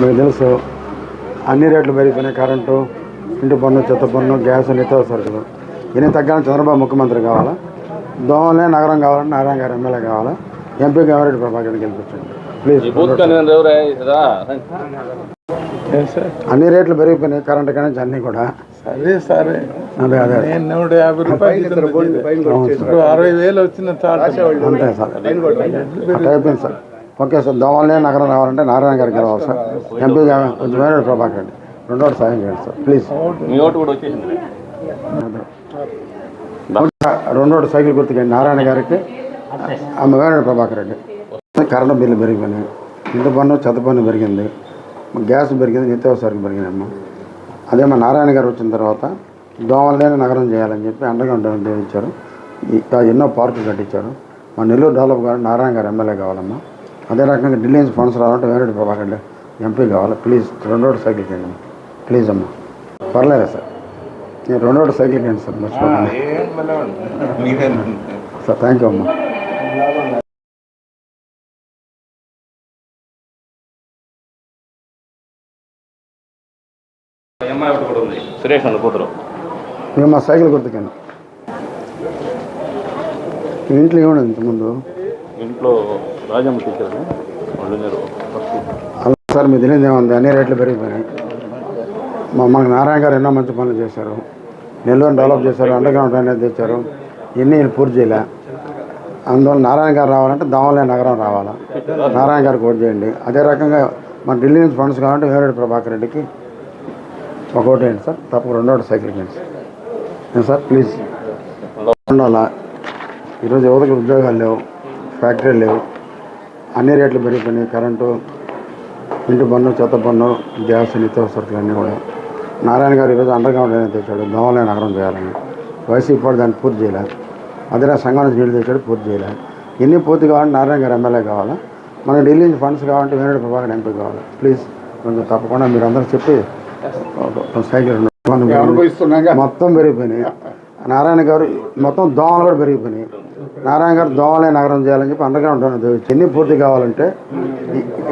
మీకు తెలుసు అన్ని రేట్లు పెరిగిపోయినాయి కరెంటు ఇంటి పన్ను చెత్త పన్ను గ్యాస్ నిత్యావసర సరుకులు. ఇన్ని తగ్గాలని చంద్రబాబు ముఖ్యమంత్రి కావాలా? దోమలే నగరం కావాలంటే నారాయణ గారు ఎమ్మెల్యే కావాలా? ఎంపీ గవర్నమెంట్ ప్రభాకర్ గెలిపించండి. ప్లీజ్ అన్ని రేట్లు పెరిగిపోయినాయి కరెంటు కానీ అన్నీ కూడా. సరే సరే. అదే అదే నూట యాభై రూపాయలు అరవై వేలు వచ్చిన అంతే సార్. అయిపోయింది సార్. Okay sir. దోమలే నగరం రావాలంటే నారాయణ గారికి రావాలి సార్. ఎంపీ వేరే ప్రభాకర్ రెడ్డి. రెండోటి సాయం చేయండి సార్. ప్లీజ్. రెండోటి సైకిల్ గుర్తుకండి నారాయణ గారికి ఆమె వేరే ప్రభాకర్ రెడ్డి. కరెంటు బిల్లు పెరిగిపోయినాయి. ఇంటి పన్ను చెత్త పన్ను పెరిగింది. గ్యాస్ పెరిగింది నిత్యావసరాలు పెరిగినాయమ్మా. అదే మా నారాయణ గారు వచ్చిన తర్వాత దోమలు లేని నగరం చేయాలని చెప్పి అండర్గ్రౌండ్ ఇచ్చారు. ఎన్నో పార్కులు కట్టించారు. మా నెల్లూరు డెవలప్ గారు నారాయణ గారు ఎమ్మెల్యే కావాలమ్మా. అదే రకంగా ఢిల్లీ నుంచి ఫండ్స్ రావాలంటే వేరే ప్రభాకర్ ఎంపీ కావాలి. ప్లీజ్ రెండు రోడ్డు సైకిల్ చేయండి. అమ్మా ప్లీజ్ అమ్మా. పర్లేదా సార్? నేను రెండు రోడ్డు సైకిల్ చేయండి సార్ మర్చిపోకండి. సార్ థ్యాంక్ యూ అమ్మా. కూడా సురేష్ అన్న కూతురు. మేము మా సైకిల్ గుర్తుకండి ఇంట్లో ఏముండదు ఇంతకుముందు? ఇంట్లో రాజమ్మ టీచర్ సార్ మీ తెలియదు ఏముంది అన్ని రేట్లు పెరిగిపోయినాయి. మా మనకు నారాయణ గారు ఎన్నో మంచి పనులు చేశారు. నెల్లూరు డెవలప్ చేశారు అండర్గ్రౌండ్ డ్రైనేజ్ తెచ్చారు. ఎన్ని వీళ్ళు పూర్తి చేయలే. అందువల్ల నారాయణ గారు రావాలంటే దామలే నగరం రావాలా? నారాయణ గారికి ఓటు చేయండి. అదే రకంగా మన ఢిల్లీ నుంచి ఫండ్స్ కావాలంటే వేరే ప్రభాకర్ రెడ్డికి ఒక ఓటు వేయండి సార్. తప్పక రెండో ఓటు సైకిల్ వేయండి సార్? ప్లీజ్. ఉండాలా? ఈరోజు యువతకు ఉద్యోగాలు లేవు ఫ్యాక్టరీలు లేవు. అన్ని రేట్లు పెరిగిపోయినాయి. కరెంటు ఇంటి పన్ను చెత్త పన్ను గ్యాస్ నిత్యావసరాలు అన్నీ కూడా. నారాయణ గారు ఈరోజు అండర్గ్రౌండ్ అనేది తెచ్చాడు. దోమలే నగరం చేయాలని. వైసీపీ వాడు దాన్ని పూర్తి చేయలే అదే సంఘం నుంచి నీళ్ళు తెచ్చాడు పూర్తి చేయలే ఎన్ని పూర్తి కావాలంటే నారాయణ గారు ఎమ్మెల్యే కావాలా? మన ఢిల్లీ నుంచి ఫండ్స్ కావాలంటే వేరే ప్రభాకర్ ఎంపీ కావాలి. ప్లీజ్ కొంచెం తప్పకుండా మీరు అందరూ చెప్పి సైకిల్ మొత్తం పెరిగిపోయినాయి. నారాయణ గారు మొత్తం దోమలు కూడా పెరిగిపోయినాయి. నారాయణ గారు దోమలే నగరం చేయాలని చెప్పి అండర్గ్రౌండ్ డ్రైనేజ్ ఎన్ని పూర్తి కావాలంటే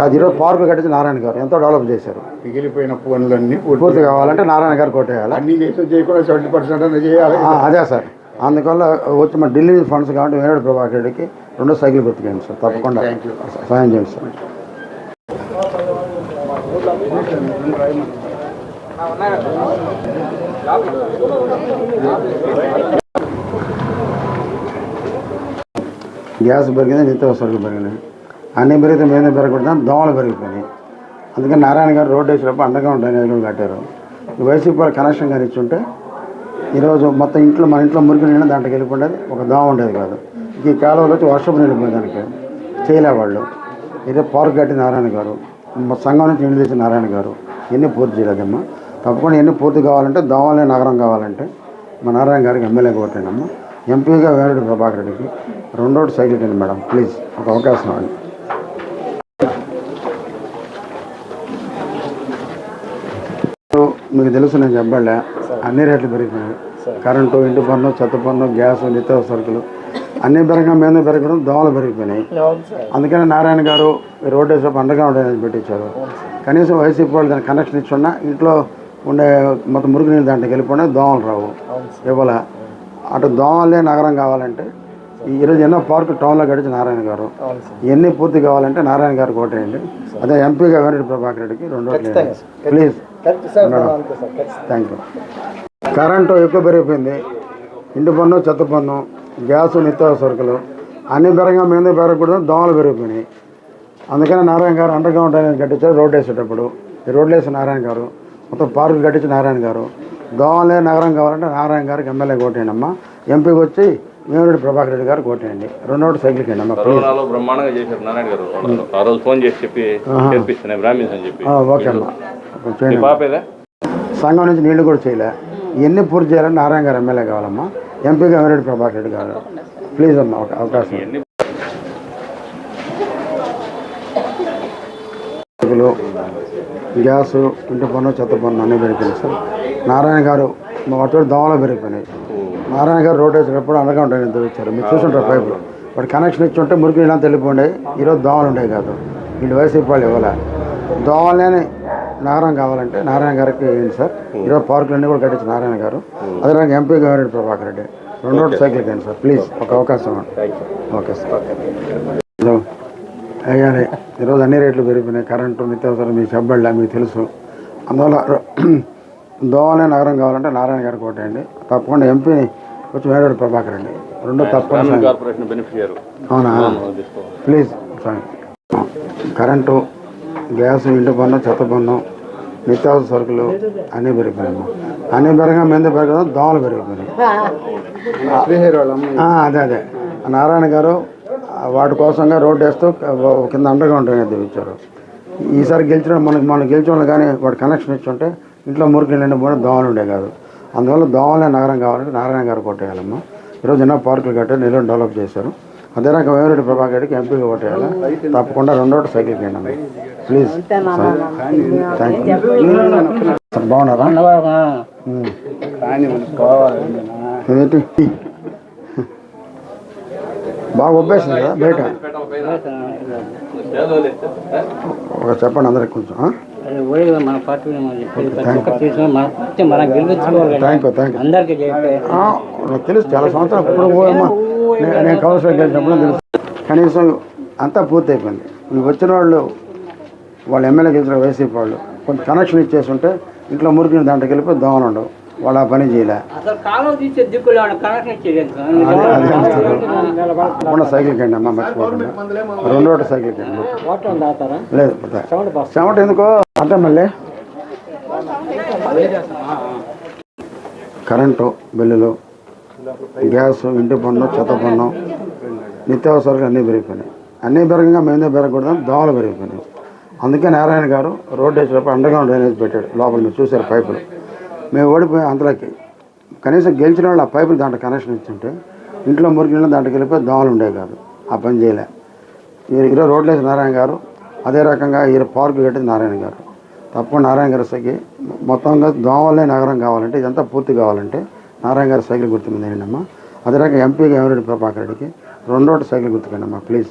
అది ఈరోజు పార్కు కట్టించి నారాయణ గారు ఎంతో డెవలప్ చేశారు. మిగిలిపోయిన పనులన్నీ పూర్తి కావాలంటే నారాయణ గారు కొట్టేయాలి. అన్ని చేయకుండా సెవెంటీ పర్సెంట్ చేయాలి. అదే సార్. అందువల్ల వచ్చి మన ఢిల్లీ ఫండ్స్ కాబట్టి వేరే ప్రభాకర్ రెడ్డికి రెండో సైకిల్ గుర్తుకేయండి సార్. తప్పకుండా సాయం చేయండి సార్. గ్యాస్ పెరిగింది నిత్యావసరాలు పెరిగినాయి. అన్నీ పెరిగితే మీద పెరగకుండా దోమలు పెరిగిపోయినాయి. అందుకని నారాయణ గారు రోడ్డు వేసినప్పుడు అండగా డ్రైనేజ్ కూడా కట్టారు. వైసీపీ వాళ్ళు కనెక్షన్ కానీ ఇచ్చుంటే ఈరోజు మొత్తం ఇంట్లో మన ఇంట్లో మురికి నీళ్ళు దాంట్లోకి వెళ్ళిపోయేది ఒక దోమ ఉండేది కాదు. ఈ కాలువలో వచ్చి వర్షపు నీళ్ళు పోయేదానికి చేయలే వాళ్ళు. ఇదే పార్క్ కట్టి నారాయణ గారు. మా సంఘం నుంచి నీళ్ళు తెచ్చిన నారాయణ గారు. ఎన్ని పూర్తి చేయలేదమ్మా. తప్పకుండా ఎన్ని పూర్తి కావాలంటే దోమలే నగరం కావాలంటే మా నారాయణ గారికి ఎమ్మెల్యే కొట్టండి ఎంపీగా వేరుడు ప్రభాకర్ రెడ్డికి రెండోటి సైకిల్ కింద మేడం. ప్లీజ్ ఒక అవకాశం ఇవ్వండి. మీకు తెలుసు నేను చెప్పలే. అన్ని రేట్లు పెరిగిపోయాయి కరెంటు ఇంటి పన్ను చెత్త పన్ను గ్యాస్ నిత్య సరుకులు అన్ని పెరగడం మీద పెరగడం దోమలు పెరిగిపోయినాయి. అందుకని నారాయణ గారు ఈ రోడ్ వేసేపు అండర్గ్రౌండ్ అనేది పెట్టించారు. కనీసం వైసీపీ వాళ్ళు దానికి కనెక్షన్ ఇచ్చున్నా ఇంట్లో ఉండే మొత్తం మురుగు నీళ్ళు దాంట్లోకి వెళ్ళిపోయినా దోమలు రావు. ఇవ్వాల. అటు దోమలే నగరం కావాలంటే ఈరోజు ఎన్నో పార్కు టౌన్లో గడిచి నారాయణ గారు. ఎన్ని పూర్తి కావాలంటే నారాయణ గారు కోటేయండి అదే ఎంపీగా వెంకట ప్రభాకర్ రెడ్డికి రెండు ప్లీజ్. థ్యాంక్ యూ కరెంటు ఎక్కువ పెరిగిపోయింది. ఇంటి పన్ను చెత్త పన్ను గ్యాస్ నిత్యావసర సరుకులు అన్ని పెరగగా మీద పెరగకూడదు దోమలు పెరిగిపోయినాయి. అందుకని నారాయణ గారు అండర్ గ్రౌండ్ అనేది కట్టించారు రోడ్డు వేసేటప్పుడు. ఈ రోడ్లు వేసిన నారాయణ గారు మొత్తం పార్కు కట్టించి నారాయణ గారు దోమలే నగరం కావాలంటే నారాయణ గారికి ఎమ్మెల్యే కోటేయండి అమ్మా. ఎంపీకి వచ్చి వేమిరెడ్డి ప్రభాకర్ రెడ్డి గారు అండి అమ్మా ప్లీజ్ కరోనాలో బ్రహ్మాండంగా చేశారు నారాయణ గారు. ఆ రోజు ఫోన్ చేసి చెప్పి చేర్పిస్తున్నాయి బ్రాహ్మిన్స్ అని చెప్పి. ఓకే అమ్మా. పాపేదా సంఘం నుంచి నీళ్ళు కూడా చేయలే. ఇవన్నీ పూర్తి చేయాలంటే నారాయణ గారు ఎమ్మెల్యే కావాలమ్మా. ఎంపీగా వేమిరెడ్డి ప్రభాకర్ రెడ్డి గారు. ప్లీజ్ అమ్మా ఒక అవకాశం. గ్యాస్ ఇంటి పన్ను చెత్త పన్ను అన్నీ పెరిగిపోయినాయి సార్. నారాయణ గారు మా వాటి దోమలు పెరిగిపోయినాయి. నారాయణ గారు రోడ్ వేసినప్పుడు అనగా ఉంటాయని ఇచ్చారు. మీరు చూసుంటారు పైపులు. వాడు కనెక్షన్ ఇచ్చి ఉంటే మురికి నీళ్ళంతా వెళ్ళిపోండే. ఈరోజు దోమలు ఉండేవి కాదు. వీళ్ళు వైసీపీ వాళ్ళు ఇవ్వలే. దోవలేని నగరం కావాలంటే నారాయణ గారికి ఏంటి సార్. ఈరోజు పార్కులన్నీ కూడా కట్టించి నారాయణ గారు. అదే ఎంపీ గవర్నమెంట్ ప్రభాకర్ రెడ్డి. రెండు రోడ్డు సైకిల్ కండి సార్ ప్లీజ్. ఒక అవకాశం ఓకే సార్. హలో అయ్యాలి. ఈరోజు అన్ని రేట్లు పెరిగిపోయినాయి. కరెంటు నిత్యావసరం మీకు చెప్పబడలే మీకు తెలుసు. అందువల్ల దోవలే నగరం కావాలంటే నారాయణ గారికి ఓటేయండి తప్పకుండా ఎంపీని కొంచెం వేరే ప్రభాకర్ రెడ్డి రెండు తప్పకుండా కార్పొరేషన్ బెనిఫిషియర్ అవునా? ప్లీజ్ సార్ కరెంటు గ్యాస్ ఇంటి పన్ను చెత్త పన్ను నిత్యావసర సరుకులు అన్నీ పెరిగిపోయాయి అన్నీ పెరగా మీద పెరగడం దోమలు పెరిగిపోయినాయి. ఆ, అదే అదే. నారాయణ గారు వాటి కోసంగా రోడ్డు వేస్తూ కింద అండగా ఉంటుంది ఇచ్చారు ఈసారి గెలిచిన మనకి మనం గెలిచిన కానీ వాడు కనెక్షన్ ఇచ్చి ఉంటే ఇంట్లో మురికి నిండి పోయిన దోమలు ఉండే కాదు. అందువల్ల దోమలే నగరం కావాలంటే నారాయణ గారు కొట్టేయాలమ్మా. ఈరోజు ఎన్నో పార్కులు కట్టారు నిల్వను డెవలప్ చేశారు. అదే రకం వేమిరెడ్డి ప్రభాకర్ రెడ్డికి ఎంపీగా ఓటేయాలి తప్పకుండా రెండోటి సైకిల్ కండి ప్లీజ్. థ్యాంక్ యూ బాగున్నారా? ఏంటి బాగా ఒబ్బేసింది కదా బయట. ఒక చెప్పండి అందరికి కొంచెం మన పార్టీ అందరికీ తెలుసు చాలా సంవత్సరాలు ఇప్పుడు నేను కౌన్సిలర్ గెలిచినప్పుడు తెలుసు. కనీసం అంతా పూర్తి అయిపోయింది ఈ వచ్చిన వాళ్ళు వాళ్ళు ఎమ్మెల్యే గెలిచిన వైసీపీ వాళ్ళు కొంచెం కనెక్షన్ ఇచ్చేసి ఉంటే ఇంట్లో మురికిన దాంట్లోకి వెళ్ళిపోయి దోమలు ఉండవు. వాళ్ళు ఆ పని చేయలే? తప్పకుండా సైకిల్ కండి అమ్మ మర్చిపోకుండా. రెండో ఒకటి సైకిల్ కండి లేదు చెమట ఎందుకో? అర్థం మళ్ళీ. కరెంటు బిల్లులు గ్యాస్ ఇంటి పన్ను చెత్త పన్ను నిత్యావసరాలు అన్నీ పెరిగిపోయినాయి. అన్నీ పెరగంగా మేమే పెరగకూడదని దోమలు పెరిగిపోయినాయి. అందుకే నారాయణ గారు రోడ్డు వేసేటప్పుడు అండర్గ్రౌండ్ డ్రైనేజ్ పెట్టాడు లోపల మీరు చూశారు పైపులు. మేము ఓడిపోయి అంతలోకి కనీసం గెలిచిన వాళ్ళు ఆ పైపులు దాంట్లో కనెక్షన్ ఇచ్చుంటే ఇంట్లో మురికి నీళ్ళు దాంట్లోకి వెళ్ళిపోయి దోమలు ఉండేవి కాదు. ఆ పని చేయలే. ఈరోజు రోడ్లు వేసి నారాయణ గారు అదే రకంగా ఈరోజు పార్కులు కట్టింది నారాయణ గారు. తప్పకుండా నారాయణ గారి సైకిల్. మొత్తంగా దోమలే నగరం కావాలంటే ఇదంతా పూర్తి కావాలంటే నారాయణ గారి సైకిల్ గుర్తు అదే రకంగా ఎంపీగా ఎవరెడ్డి ప్రభాకర్ రెడ్డికి రెండోటి సైకిల్ గుర్తుకండి అమ్మా ప్లీజ్.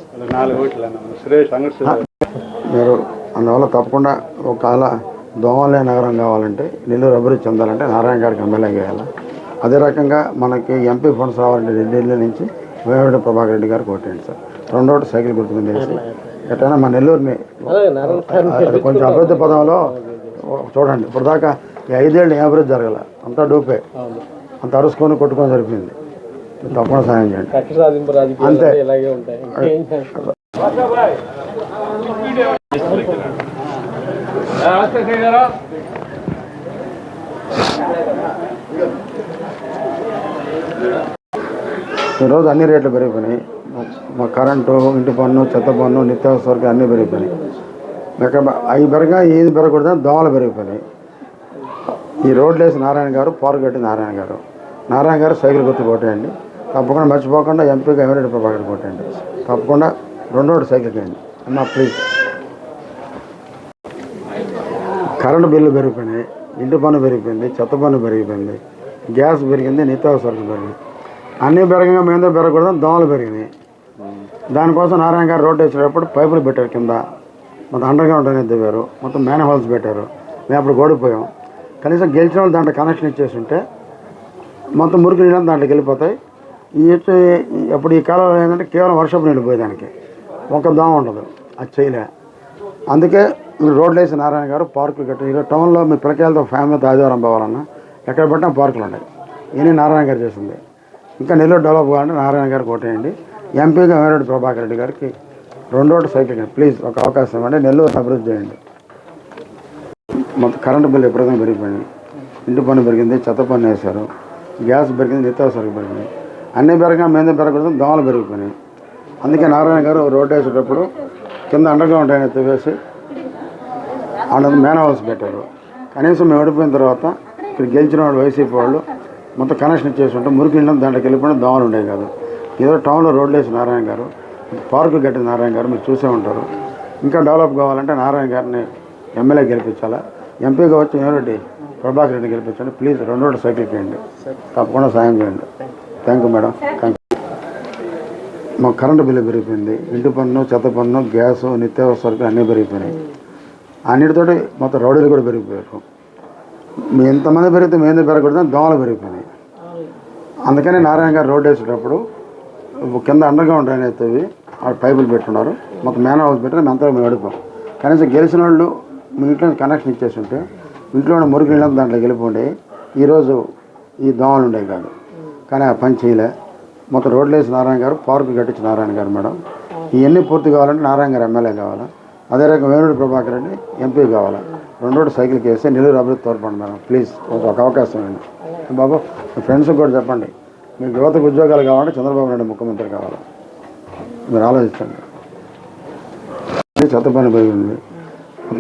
మీరు అందువల్ల తప్పకుండా ఒకవేళ దోమలే నగరం కావాలంటే నెల్లూరు అభివృద్ధి చెందాలంటే నారాయణ గారికి ఎమ్మెల్యే చేయాలి అదే రకంగా మనకి ఎంపీ ఫండ్స్ రావాలంటే ఢిల్లీ నుంచి వేమిరెడ్డి ప్రభాకర్ రెడ్డి గారికి కొట్టండి సార్. రెండోటి సైకిల్ గుర్తు మీద ఎట్లయినా మన నెల్లూరుని. అది కొంచెం అభివృద్ధి పదంలో చూడండి ఇప్పుడు దాకా ఈ ఐదేళ్ళు ఏ అభివృద్ధి జరగల? అంతా డూపే. అంత అరుసుకొని కొట్టుకొని సరిపోయింది. తప్పకుండా సాయం చేయండి. అంతే. అంటే ఇలాగే ఉంటాయి. ఇంకేం చేస్తాం? ఈరోజు అన్ని రేట్లు పెరిగిపోయినాయి. మా కరెంటు ఇంటి పన్ను చెత్త పన్ను నిత్యావసరకు అన్నీ పెరిగిపోయినాయి. ఎక్కడ అవి పెరగా ఏది పెరగకూడదు దోమలు పెరిగిపోయినాయి. ఈ రోడ్లు వేసి నారాయణ గారు పార్క్ కట్టి నారాయణ గారు. నారాయణ గారు సైకిల్ గుర్తు కొట్టేయండి. తప్పకుండా మర్చిపోకుండా ఎంపీగా ఎవరెడ్డి ప్రభాకర్ కొట్టండి తప్పకుండా రెండో సైకిల్ చేయండి అన్న ప్లీజ్ కరెంటు బిల్లు పెరిగిపోయినాయి ఇంటి పన్ను పెరిగిపోయింది చెత్త పన్ను పెరిగిపోయింది గ్యాస్ పెరిగింది నిత్యావసరాలు పెరిగింది. అన్నీ పెరగంగా మీద పెరగకూడదు దోమలు పెరిగినాయి దానికోసం నారాయణ గారు రోడ్డు వేసేటప్పుడు పైపులు పెట్టారు కింద. మొత్తం అండర్ గ్రౌండ్ అనేది దిగారు. మొత్తం మ్యాన్ హోల్స్ పెట్టారు. మేము అప్పుడు గోడిపోయాం. కనీసం గెలిచిన వాళ్ళు దాంట్లో కనెక్షన్ ఇచ్చేసి ఉంటే మొత్తం మురికి నీళ్ళు దాంట్లోకి వెళ్ళిపోతాయి. ఈ అప్పుడు ఈ కాలంలో ఏంటంటే కేవలం వర్షపు నీళ్ళు పోయేదానికి. ఒక దోమ ఉండదు. అది చేయలే. అందుకే మీరు రోడ్లు వేసి నారాయణ గారు పార్కులు కట్టారు ఈరోజు టౌన్లో మీ పిల్లకాయలతో ఫ్యామిలీతో ఆదివారం పోవాలన్నా ఎక్కడ పట్టినా పార్కులు ఉన్నాయి. ఇవన్నీ నారాయణ గారు చేసింది. ఇంకా నెల్లూరు డెవలప్ కావాలంటే నారాయణ గారికి ఓటేయండి ఎంపీగా వేరెడ్డి ప్రభాకర్ రెడ్డి గారికి రెండోటి సైకిల్ ప్లీజ్ ఒక అవకాశం ఇవ్వండి. నెల్లూరు అభివృద్ధి చేయండి. మొత్తం కరెంటు బిల్లు ఎప్పుడైనా పెరిగిపోయింది. ఇంటి పన్ను పెరిగింది చెత్త పన్ను వేశారు. గ్యాస్ పెరిగింది నిత్యావసరాలు పెరిగింది అన్ని పెరగా మీద పెరగకూడదు దోమలు పెరిగిపోయినాయి. అందుకే నారాయణ గారు రోడ్డు వేసేటప్పుడు కింద అండర్ గ్రౌండ్ అయినా వేసి వాళ్ళ హౌస్ పెట్టారు. కనీసం మేము ఓడిపోయిన తర్వాత ఇక్కడ గెలిచిన వాళ్ళు వైసీపీ వాళ్ళు మొత్తం కనెక్షన్ ఇచ్చేసి ఉంటే మురికి ఇళ్ళం దాంట్లోకి వెళ్ళిపోయిన దోమలు ఉండేవి కాదు. ఏదో టౌన్లో రోడ్లు వేసి నారాయణ గారు పార్కు కట్టిన నారాయణ గారు మీరు చూసే ఉంటారు. ఇంకా డెవలప్ కావాలంటే నారాయణ గారిని ఎమ్మెల్యే గెలిపించాలా? ఎంపీగా వచ్చి ఏమిటి ప్రభాకర్ రెడ్డి గెలిపించండి. ప్లీజ్ రెండు రోడ్డు సైకిల్ చేయండి. తప్పకుండా సాయం చేయండి. Thank you madam thank you మా కరెంటు బిల్లు పెరిగిపోయింది. ఇంటి పన్ను చెత్త పన్ను గ్యాసు నిత్యావసర సరుకులు అన్నీ పెరిగిపోయినాయి. అన్నిటితోటి మొత్తం రౌడీలు కూడా పెరిగిపోయారు. ఎంతమంది పెరిగితే మీద పెరగకూడదు దోమలు పెరిగిపోయినాయి. అందుకని నారాయణ గారు రోడ్డు వేసేటప్పుడు కింద అండర్ గ్రౌండ్ డ్రైన్ అవుతుంది ఆ పైపులు పెట్టున్నారు. మొత్తం మేన హౌస్ పెట్టిన మేము అంతా మేము అడుగుతాం కనీసం గెలిచిన వాళ్ళు మీ ఇంట్లో కనెక్షన్ ఇచ్చేసి ఉంటే ఇంట్లో ఉన్న మురికి నీళ్ళంతా దాంట్లో వెళ్ళిపోండి. ఈరోజు ఈ దోమలు ఉండేవి కాదు. కానీ ఆ పని చేయలే. మొత్తం రోడ్లు వేసి నారాయణ గారు పార్కు కట్టించి నారాయణ గారు మేడం. ఇవన్నీ పూర్తి కావాలంటే నారాయణ గారు ఎమ్మెల్యే కావాలి? అదే రకం వేణుడు ప్రభాకర్ రెడ్డి ఎంపీ కావాలి? రెండు సైకిల్కి వేస్తే నెల్లూరు అభివృద్ధి తోడ్పండి మేడం. ప్లీజ్ ఒక అవకాశం అండి బాబు మీ ఫ్రెండ్స్కి కూడా చెప్పండి. మీకు యువతకు ఉద్యోగాలు కావాలంటే చంద్రబాబు నాయుడు ముఖ్యమంత్రి కావాలి. మీరు ఆలోచించండి. చెత్త పని పెరిగింది.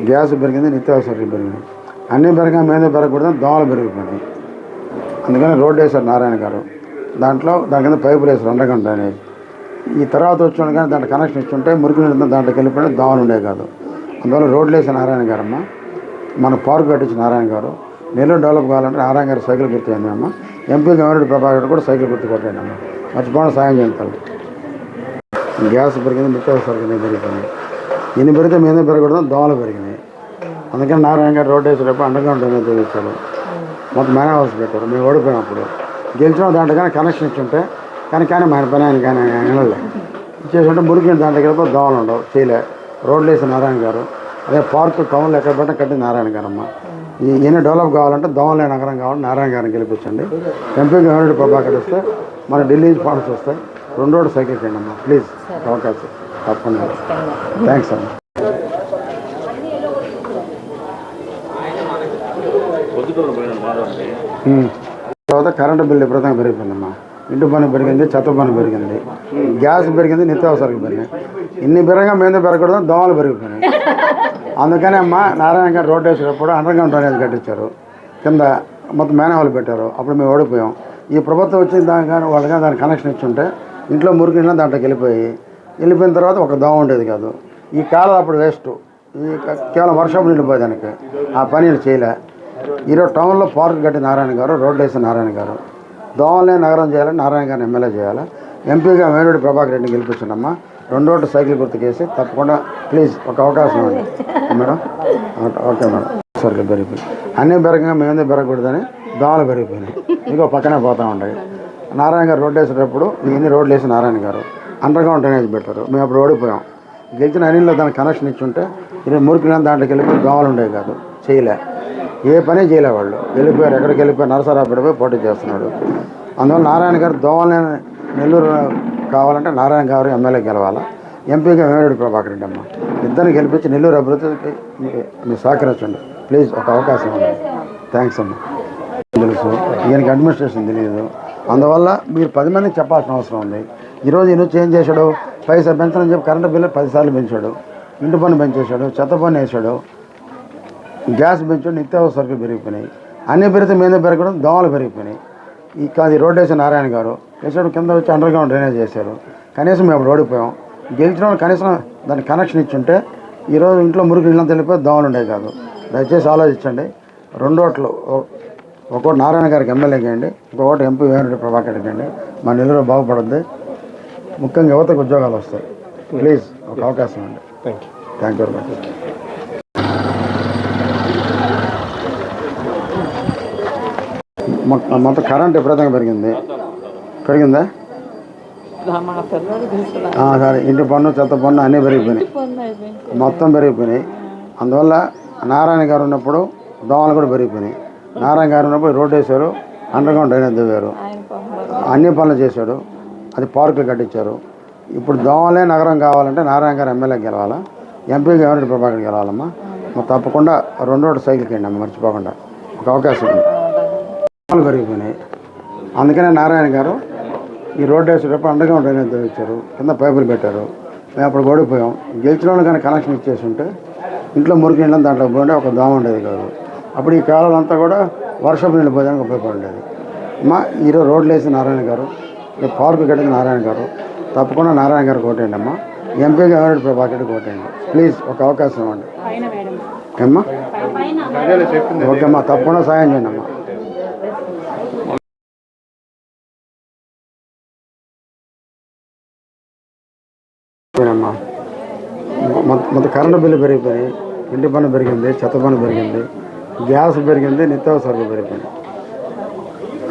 గ్యాస్ పెరిగింది నిత్యావసరాలు పెరిగింది అన్నీ పెరగా మీద పెరగకూడదు దోమలు పెరిగిపోయింది అందుకని రోడ్డు వేశారు నారాయణ గారు. దాంట్లో దాని కింద పైపులు వేసారు అండగంట అనేది ఈ తర్వాత వచ్చిన కానీ దాంట్లో కనెక్షన్ ఇచ్చుంటే మురికి నీళ్ళు దాంట్లోకి వెళ్ళిపోయి దోమలు ఉండేవి కాదు. అందువల్ల రోడ్లు వేసిన నారాయణ గారమ్మ. మన పార్క్ కట్టించిన నారాయణ గారు నెల్లూరు డెవలప్ కావాలంటే నారాయణ గారు సైకిల్ గుర్తయింది అమ్మ. ఎంపీ దేవరెడ్డి ప్రభాకర్ కూడా సైకిల్ గుర్తు కొట్టండి అమ్మ. మర్చిపోవడం సాయం చేస్తాడు. గ్యాస్ పెరిగింది నిత్యావసరాలు సరిగ్గా పెరుగుతుంది ఇన్ని పెరిగితే మీద పెరగకూడదు దోమలు పెరిగినాయి. అందుకని నారాయణ గారు రోడ్డు వేసేటప్పుడు అండర్గ్రౌండ్ అనేది తెచ్చారు మొత్తం మేనే హౌస్ పెట్టారు. మేము ఓడిపోయినప్పుడు. గెలిచిన దాంట్లో కానీ కనెక్షన్ ఇచ్చుంటే కానీ కానీ మన పని ఆయన కానీ ఆయన వినలే. ఇచ్చేసి మురికి దాంట్లోకి వెళ్ళిపోతే దోమలు ఉండవు చేయలే. రోడ్లు వేసిన నారాయణ గారు అదే పార్కు టౌన్లో ఎక్కడ పెట్టినా కట్టి నారాయణ గారు అమ్మ ఈ ఈయన డెవలప్ కావాలంటే దోమలే నగరం కావాలంటే నారాయణ గారిని గెలిపించండి. ఎంపీ గవర్నమెంట్ ప్రభాకర్ వస్తే మన ఢిల్లీ నుంచి ఫండ్స్ వస్తాయి రెండు రోడ్డు సైకిల్ చేయండి అమ్మా. ప్లీజ్ అవకాశం. తప్పకుండా. థ్యాంక్స్ అమ్మా. తర్వాత కరెంటు బిల్లు విపరీతంగా పెరిగిపోయిందమ్మా. ఇంటి పని పెరిగింది చెత్త పని పెరిగింది గ్యాస్ పెరిగింది నిత్యావసరాలు పెరిగినాయి. ఇన్ని పెరగగా మీద పెరగకూడదు దోమలు పెరిగిపోయినాయి. అందుకనే అమ్మా నారాయణ గారు రోడ్డు వేసేటప్పుడు అండర్ గ్రౌండ్ డ్రైనేజ్ కట్టించారు. కింద మొత్తం మేనహాలు పెట్టారు. అప్పుడు మేము ఓడిపోయాం. ఈ ప్రభుత్వం వచ్చిన దాని కానీ వాళ్ళకి దాని కనెక్షన్ ఇచ్చుంటే ఇంట్లో మురికి నీళ్ళు దాంట్లోకి వెళ్ళిపోయి వెళ్ళిపోయిన తర్వాత ఒక దోమ ఉండేది కాదు. ఈ కాలం అప్పుడు వేస్ట్ ఈ కేవలం వర్షం నీళ్ళు దానికి ఆ పని చేయలే. ఈరోజు టౌన్లో పార్క్ కట్టి నారాయణ గారు రోడ్లు వేసిన నారాయణ గారు. దోమలే నగరం చేయాలని నారాయణ గారిని ఎమ్మెల్యే చేయాలి. ఎంపీగా వేణుడి ప్రభాకర్ రెడ్డిని గెలిపించండమ్మా. రెండు రోడ్లు సైకిల్ గుర్తుకేసి తప్పకుండా ప్లీజ్ ఒక అవకాశం ఇవ్వండి మేడం? Okay- madam. సరిగ్గా పెరిగిపోయి అన్నీ పెరగగా మేమే పెరగకూడదని? దోమలు పెరిగిపోయినాయి. ఇంకో పక్కనే పోతూ ఉంటాయి నారాయణ గారు రోడ్డు వేసేటప్పుడు ఇవన్నీ రోడ్లు వేసి నారాయణ గారు? అండర్ గ్రౌండ్ డ్రైనేజ్ పెట్టారు. మేము అప్పుడు ఓడిపోయాం. గెలిచిన అనిల్లో దానికి కనెక్షన్ ఇచ్చుంటే ఇది మురికి నీళ్ళు దాంట్లోకి వెళ్ళిపోయి దోమలు ఉండేవి కాదు. చేయలే. ఏ పని చేయలే వాళ్ళు. వెళ్ళిపోయారు. ఎక్కడికి వెళ్ళిపోయి నరసరాపేట పోయి పోటీ చేస్తున్నాడు. అందువల్ల నారాయణ గారు దోమలని నెల్లూరు కావాలంటే నారాయణ గారు ఎమ్మెల్యే గెలవాలా? ఎంపీగా వేమరెడ్డి ప్రభాకర్ రెడ్డి అమ్మ. ఇద్దరిని గెలిపించి నెల్లూరు అభివృద్ధికి మీరు సహకరించండి. ప్లీజ్ ఒక అవకాశం ఉంది. థ్యాంక్స్ అమ్మ. తెలుసు. ఈయనకి అడ్మినిస్ట్రేషన్ తెలియదు అందువల్ల మీరు పది మందికి చెప్పాల్సిన అవసరం ఉంది. ఈరోజు ఈయన చేంజ్ చేశాడు. పైసా పెంచాలని చెప్పి కరెంటు బిల్లు పదిసార్లు పెంచాడు. ఇంటి పన్ను పెంచేశాడు చెత్త పన్ను వేసాడు గ్యాస్ పెంచాడు నిత్యావసరాలు పెరిగిపోయినాయి. అన్ని పెరిగితే మీద పెరగడం దోమలు పెరిగిపోయినాయి. ఈ కాదు రోడ్డు వేసిన నారాయణ గారు వేసాడు కింద వచ్చి అండర్ గ్రౌండ్ డ్రైనేజ్ చేశారు. కనీసం మేము ఓడిపోయాం గెలిచిన వాళ్ళు కనీసం దానికి కనెక్షన్ ఇచ్చుంటే ఈరోజు ఇంట్లో మురికి నీళ్ళంతా వెళ్ళిపోయి దోమలు ఉండేవి కాదు. దయచేసి ఆలోచించండి. రెండు ఓట్లు ఒకటి నారాయణ గారికి ఎమ్మెల్యే చేయండి ఇంకొకటి ఎంపీ వేరెడ్డి ప్రభాకర్ రెడ్డి మా నెల్లూరు బాగుపడుద్ది. ముఖ్యంగా యువతకు ఉద్యోగాలు వస్తాయి. ప్లీజ్ ఒక అవకాశం అండి thank you thank you very much మొత్తం కరెంట్ విపరీతంగా పెరిగింది. పెరిగిందా? సరే. ఇంటి పన్ను చెత్త పన్ను అన్నీ పెరిగిపోయినాయి. మొత్తం పెరిగిపోయినాయి. అందువల్ల నారాయణ గారు ఉన్నప్పుడు దోమలు కూడా పెరిగిపోయినాయి. నారాయణ గారు ఉన్నప్పుడు రోడ్డు వేశారు. అండర్గ్రౌండ్ డ్రైనేజ్ దిగారు అన్ని పనులు చేశాడు అది పార్కులు కట్టించారు. ఇప్పుడు దోమలే నగరం కావాలంటే నారాయణ గారు ఎమ్మెల్యే గెలవాలా? ఎంపీ గవర్నమెంట్ ప్రభాకర్ గెలవాలమ్మా? మరి తప్పకుండా రెండు రోడ్డు సైకిల్కి వెళ్ళండి అమ్మ మర్చిపోకుండా. ఒక అవకాశం ఉంది. దోమలు పెరిగిపోయినాయి అందుకనే నారాయణ గారు ఈ రోడ్డు వేసేటప్పుడు అండర్ గ్రౌండ్ డ్రైనేజ్ ఇచ్చారు కింద పైపులు పెట్టారు. మేము అప్పుడు ఓడిపోయాం గెలిచిన వాళ్ళు కానీ కనెక్షన్ ఇచ్చేసి ఉంటే ఇంట్లో మురికి నీళ్ళని దాంట్లో పోయింటే ఒక దోమ ఉండేది కాదు. అప్పుడు ఈ కాలం అంతా కూడా వర్షపు నీళ్ళు పోయడానికి ఉపయోగపడేది మా ఈరోజు రోడ్లు వేసి నారాయణ గారు ఈ పార్కు కట్టిన నారాయణ గారు తప్పకుండా నారాయణ గారు కోటేయండి అమ్మా. ఎంపీ గవర్నమెంట్ ప్రభాకర్ కోటేయండి ప్లీజ్ ఒక అవకాశం ఇవ్వండి. ఏమ్మా? ఓకే అమ్మా తప్పకుండా సాయం చేయండి అమ్మా. మొత్తం కరెంటు బిల్లు పెరిగిపోయి ఇంటి పన్ను పెరిగింది చెత్త పన్ను పెరిగింది గ్యాస్ పెరిగింది నిత్యావసరాలు పెరిగిపోయినాయి.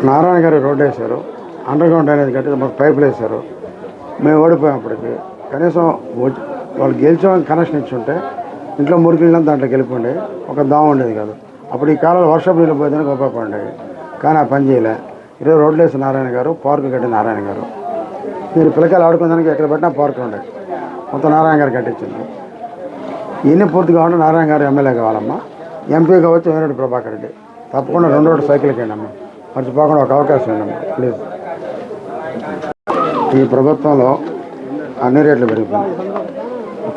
నారాయణ గారు రోడ్డు వేశారు అండర్ గ్రౌండ్ అనేది కట్టి మాకు పైపులు వేశారు. మేము ఓడిపోయినప్పటికీ కనీసం వాళ్ళు గెలిచామని కనెక్షన్ ఇచ్చి ఉంటే ఇంట్లో మురికి దాంట్లో వెళ్ళిపోండి ఒక దామ ఉండేది కాదు. అప్పుడు ఈ కాలంలో వర్షపు నీళ్ళు పోయేదానికి ఉపయోగపడేది కానీ ఆ పని చేయలే. ఈరోజు రోడ్లు వేసిన నారాయణ గారు పార్కు కట్టిన నారాయణ గారు. మీరు పిల్లకాయలు ఆడుకునేదానికి ఎక్కడ పెట్టినా పార్క్ ఉండేది మొత్తం నారాయణ గారు కట్టించింది. ఇన్ని పూర్తి కావాలంటే నారాయణ గారు ఎమ్మెల్యే కావాలమ్మా. ఎంపీ కావచ్చు వేరేటి ప్రభాకర్ రెడ్డి. తప్పకుండా రెండు రోడ్డు సైకిల్కి అమ్మా. మర్చిపోకుండా ఒక అవకాశం ఇవ్వండి ప్లీజ్. ఈ ప్రభుత్వంలో అన్ని రేట్లు పెరిగిపోయింది.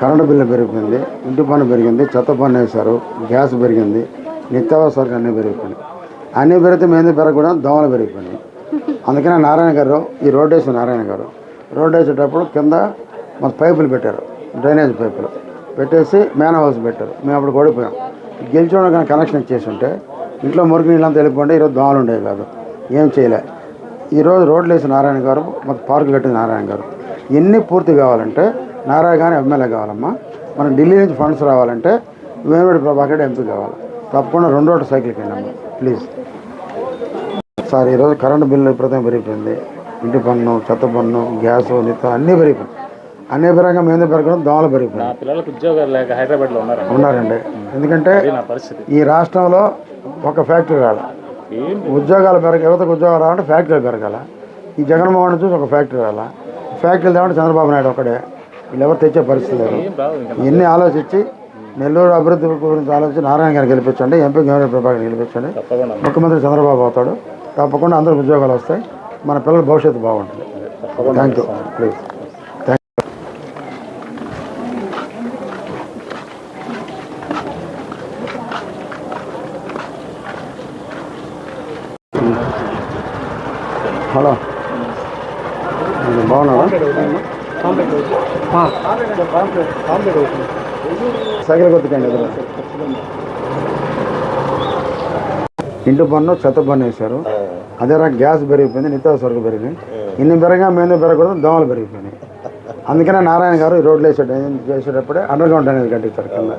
కరెంటు బిల్లు పెరిగిపోయింది ఇంటి పన్ను పెరిగింది చెత్త పన్ను వేశారు గ్యాస్ పెరిగింది నిత్యావసరాలు అన్నీ పెరిగిపోయినాయి. అన్నీ పెరిగితే మేము పెరగకుండా దోమలు పెరిగిపోయినాయి. అందుకనే నారాయణ గారు ఈ రోడ్డు వేసిన నారాయణ గారు రోడ్డు వేసేటప్పుడు కింద మన పైపులు పెట్టారు డ్రైనేజ్ పైపులు. పెట్టేసి మేన హౌస్ పెట్టారు. మేము అప్పుడు ఓడిపోయాం గెలిచిన కానీ కనెక్షన్ ఇచ్చేసి ఉంటే ఇంట్లో మురికి నీళ్ళంతా వెళ్ళిపోండి ఈరోజు దోమలు ఉండేవి కాదు. ఏం చేయలే. ఈరోజు రోడ్లు వేసి నారాయణ గారు మొత్తం పార్కు కట్టిన నారాయణ గారు. ఎన్ని పూర్తి కావాలంటే నారాయణ గారు ఎమ్మెల్యే కావాలమ్మా. మనం ఢిల్లీ నుంచి ఫండ్స్ రావాలంటే వేమిరెడ్డి ప్రభాకర్ ఎంపీ కావాలి. తప్పకుండా రెండు రోడ్డు సైకిల్కి వెళ్ళమ్మా. ప్లీజ్ సార్ ఈరోజు కరెంటు బిల్లు విపరీతం పెరిగిపోయింది? ఇంటి పన్ను చెత్త పన్ను గ్యాస్ నిత్యం అన్నీ పెరిగిపోయింది. అన్ని పెరగగా మీద పెరగడం దోమలు పెరిగిపోయింది పిల్లలకు ఉద్యోగాలు లేక హైదరాబాద్లో ఉన్నారు ఉన్నారండి. ఎందుకంటే నా పరిస్థితి. ఈ రాష్ట్రంలో ఒక ఫ్యాక్టరీ రాలి. ఉద్యోగాలు పెరగ యువతకు ఉద్యోగాలు రావాలంటే ఫ్యాక్టరీలు పెరగాల. ఈ జగన్మోహన్ చూసి ఒక ఫ్యాక్టరీ రాలా. ఫ్యాక్టరీలు తేమంటే చంద్రబాబు నాయుడు ఒకడే వీళ్ళు ఎవరు తెచ్చే పరిస్థితి లేదు. ఇవన్నీ ఆలోచించి నెల్లూరు అభివృద్ధి గురించి ఆలోచించి నారాయణ గారు గెలిపించండి ఎంపీ గవర్నర్ ప్రభాకర్ గెలిపించండి. ముఖ్యమంత్రి చంద్రబాబు అవుతాడు. తప్పకుండా అందరికి ఉద్యోగాలు వస్తాయి. మన పిల్లల భవిష్యత్తు బాగుంటుంది. Thank you please hello. మీరు బాగున్నారా? సైకిల్ ఎదురు ఇంటి పన్ను చెత్త పన్ను వేశారు. అదే రకం గ్యాస్ పెరిగిపోయింది నిత్యావసరకు పెరిగింది ఇన్ని పెరగా మీద పెరగకూడదు? దోమలు పెరిగిపోయినాయి. అందుకనే నారాయణ గారు ఈ రోడ్లు వేసే చేసేటప్పుడే అండర్ గ్రౌండ్ అనేది కట్టించారు కింద.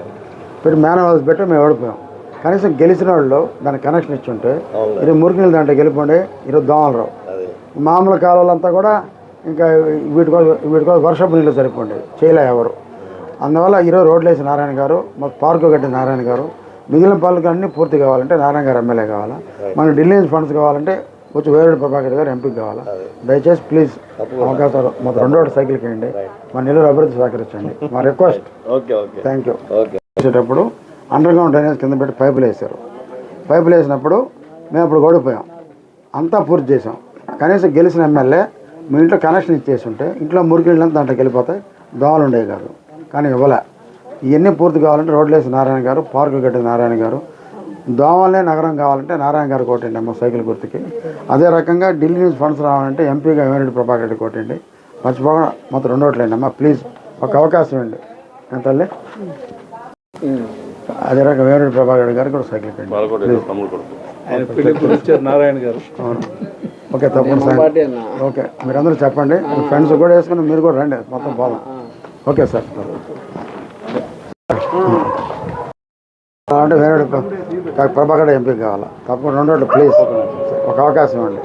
పెట్టి మేన హౌస్ పెట్టి మేము ఓడిపోయాం. కనీసం గెలిచిన వాళ్ళు దానికి కనెక్షన్ ఇచ్చి ఉంటే ఇది మురికి నీళ్ళు దాంట్లో గెలిపోండి ఈరోజు దోమలు రావు. మామూలు కాలువలంతా కూడా ఇంకా వీటి కోసం వీటి కోసం వర్షపు నీళ్ళు సరిపోండి. చేయలే ఎవరు. అందువల్ల ఈరోజు రోడ్లు వేసి నారాయణ గారు మాకు పార్కు కట్టిన నారాయణ గారు మిగిలిన పనులకు అన్నీ పూర్తి కావాలంటే నారాయణ గారు ఎమ్మెల్యే కావాలా? మనకు ఢిల్లీ నుంచి ఫండ్స్ కావాలంటే వచ్చి వేరే ప్రభాకర్ గారు ఎంపీ కావాలా? దయచేసి ప్లీజ్ అవకాశాలు మాకు రెండో ఒకటి సైకిల్కి వేయండి మన నెల్లూరు అభివృద్ధి సహకరించండి. మా request. Okay okay thank you వేసేటప్పుడు అండర్ గ్రౌండ్ డ్రైనేజ్ కింద పెట్టి పైపులు వేశారు. పైపులు వేసినప్పుడు మేము అప్పుడు ఓడిపోయాం అంతా పూర్తి చేసాం కనీసం గెలిచిన ఎమ్మెల్యే మీ ఇంట్లో కనెక్షన్ ఇచ్చేసి ఉంటే ఇంట్లో మురికి నీళ్ళంతా దాంట్లోకి వెళ్ళిపోతాయి. దోమలు ఉండేవి కాదు. కానీ ఇవ్వలే. ఇవన్నీ పూర్తి కావాలంటే రోడ్లు వేసి నారాయణ గారు పార్కులు కట్టిన నారాయణ గారు దోమలనే నగరం కావాలంటే నారాయణ గారు కోటండి అమ్మ సైకిల్ గుర్తుకి. అదే రకంగా ఢిల్లీ నుంచి ఫండ్స్ రావాలంటే ఎంపీగా వేమిరెడ్డి ప్రభాకర్ రెడ్డి కోటండి మర్చిపోకుండా మొత్తం రెండు ఓట్లేండి అమ్మ ప్లీజ్. ఒక అవకాశం ఇవ్వండి. ఎంత తల్లి? అదే రకంగా వేమిరెడ్డి ప్రభాకర్ రెడ్డి గారు కూడా సైకిల్ కండి కొడుకు. ఆయన పెళ్ళి వచ్చారు నారాయణ గారు. అవును. ఓకే తప్పకుండా సార్ ఓకే మీరందరూ చెప్పండి. మీ ఫ్రెండ్స్ కూడా వేసుకుని మీరు కూడా రండి. మొత్తం పోదాం. Okay sir. అంటే వేరే ప్రభాకర్ ఎంపీ కావాలా? తప్పకుండా రెండు ప్లీజ్. ఒక అవకాశం ఇవ్వండి.